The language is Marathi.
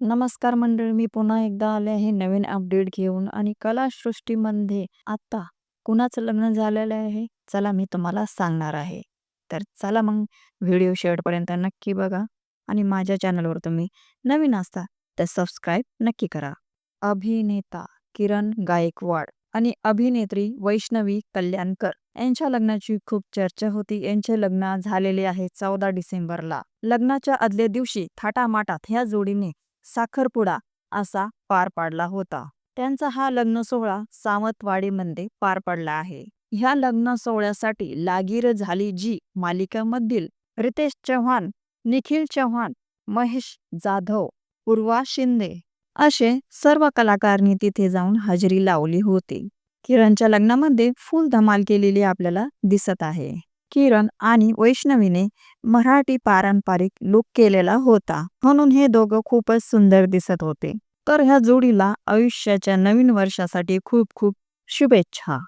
नमस्कार मंडळी मी पुन्हा एकदा आले आहे नवीन अपडेट घेऊन आणि कलासृष्टीमध्ये आता कुणाचं लग्न झालेलं आहे? चला मी तुम्हाला सांगणार आहे. तर चला मग व्हिडिओ शेवटपर्यंत नक्की बघा आणि माझ्या चॅनलवर तुम्ही नवीन असता तर सबस्क्राईब नक्की करा. अभिनेता किरण गायकवाड आणि अभिनेत्री वैष्णवी कल्याणकर यांच्या लग्नाची खूप चर्चा होती. यांचे लग्न झालेले आहे चौदा डिसेंबरला. लग्नाच्या आदल्या दिवशी थाटामाटात ह्या जोडीने साखरपुडा असा पार पाडला होता. त्यांचा हा लग्न सोहळा सावंतवाडीमध्ये पार पडला आहे. ह्या लग्न सोहळ्यासाठी लागीर झाली जी मालिकामधील रितेश चव्हाण निखिल चव्हाण महेश जाधव पूर्वा शिंदे असे सर्व कलाकारांनी तिथे जाऊन हजेरी लावली होती. किरणच्या लग्नामध्ये फुल धमाल केलेली आपल्याला दिसत आहे. किरण आणि वैष्णवीने मराठी पारंपरिक लुक केलेला होता. म्हणून हे दोघं खूपच सुंदर दिसत होते. तर ह्या जोडीला आयुष्याच्या नवीन वर्षासाठी खूप खूप शुभेच्छा.